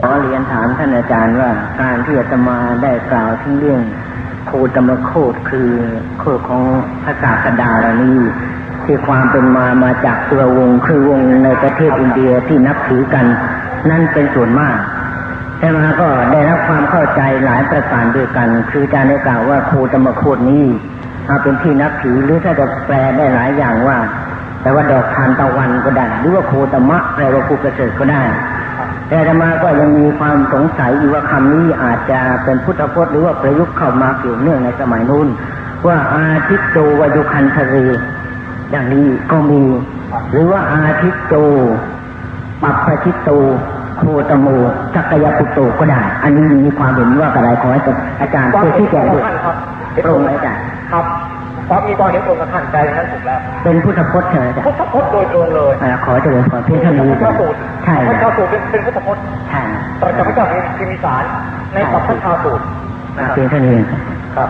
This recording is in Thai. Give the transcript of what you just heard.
ขอเรียนถามท่านอาจารย์ว่าการที่อาตมาได้กล่าวถึงเรื่องโคตมโคตคือโคตของพระศาสดาเหล่านี้ที่ความเป็นมามาจากตัววงคือวงในประเทศอินเดียที่นับถือกัน นั่นเป็นส่วนมากแต่มาก็ได้รับความเข้าใจหลายประการด้วยกัน คืออาจารย์ได้กล่าวว่าโคตมโคตนี้เอาเป็นที่นับถือหรือถ้าจะแปลได้หลายอย่างว่าแปลว่าดอกทานตะวันก็ได้หรือว่าโคตมะแปลว่าภูกระเสริฐก็ได้ แต่อาตมาก็ยังมีความสงสัยอยู่ว่าคำนี้อาจจะเป็นพุทธพจน์หรือว่าประยุกต์เข้ามาเกี่ยวเนื่องในสมัยนู้น ว่าอาทิตโตวายุคันทะเรอย่างนี้ก็มี หรือว่าอาทิตโตปัปปชิตโตโคตโมสักยปุตโตก็ได้ อันนี้มีความเห็นว่าอะไรขอให้อาจารย์ความช่วยเห็นชี้แจงขด้อวยงท่านครับตรงไหมอาจารย์ครับ ความมีความเห็นตรงกับท่านใจอย่างนั้นถูกแล้ว เป็นพุทธพจน์ใช่ไหมอาจารพุทย์ธพจน์โดยตรงเลยอ่าขอเจริญพรเพียงเท่านี้พระเจ้าสูตรใช่พระนะเจ้าสูตรเป็นเป็นพุทธพจน์ใช่ตรัสกับพระเจ้าพิมพิสารในสัพพะชาสูตรนะครับเพียงเท่านี้ครับ